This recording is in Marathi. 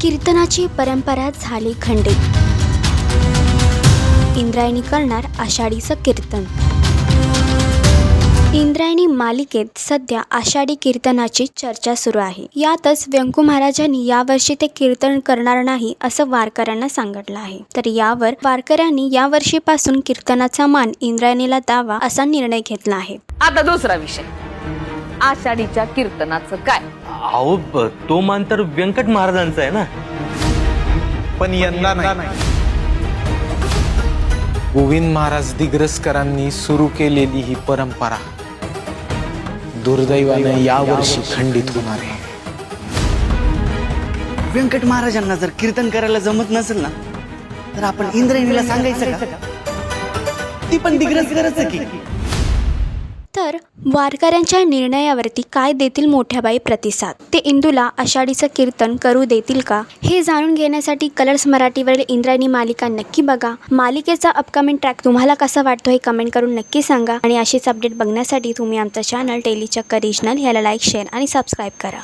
कीर्तनाची परंपरा झाली खंडित. इंद्रायणी करणार आषाढीचं कीर्तन. इंद्रायणी मालिकेत सध्या आषाढी कीर्तनाची चर्चा सुरू आहे. यातच व्यंकू महाराजांनी यावर्षी ते कीर्तन करणार नाही असं वारकऱ्यांना सांगितलं आहे. तर यावर वारकऱ्यांनी यावर्षीपासून कीर्तनाचा मान इंद्रायणीला द्यावा असा निर्णय घेतला आहे. आता दुसरा विषय. आषाढीच्या कीर्तनाचं काय? अहो ब- तो मान तर व्यंकट महाराजांचा आहे ना. पण यंदा नाही. गोविंद महाराज दिग्रसकरांनी सुरू केलेली ही परंपरा दुर्दैवाने यावर्षी खंडित होणार आहे. व्यंकट महाराजांना जर कीर्तन करायला जमत नसेल ना तर आपण इंद्रायणीला सांगायचं का? ती पण दिग्रस गरज की. तर वारकऱ्यांच्या निर्णयावरती काय देतील मोठ्याबाई प्रतिसाद? ते इंदूला आषाढीचं कीर्तन करू देतील का? हे जाणून घेण्यासाठी कलर्स मराठीवरील इंद्रायणी मालिका नक्की बघा. मालिकेचा अपकमिंग ट्रॅक तुम्हाला कसा वाटतो हे कमेंट करून नक्की सांगा. आणि अशीच अपडेट बघण्यासाठी तुम्ही आमचं चॅनल टेलीचक्कर रिजनल ह्याला लाईक शेअर आणि सबस्क्राईब करा.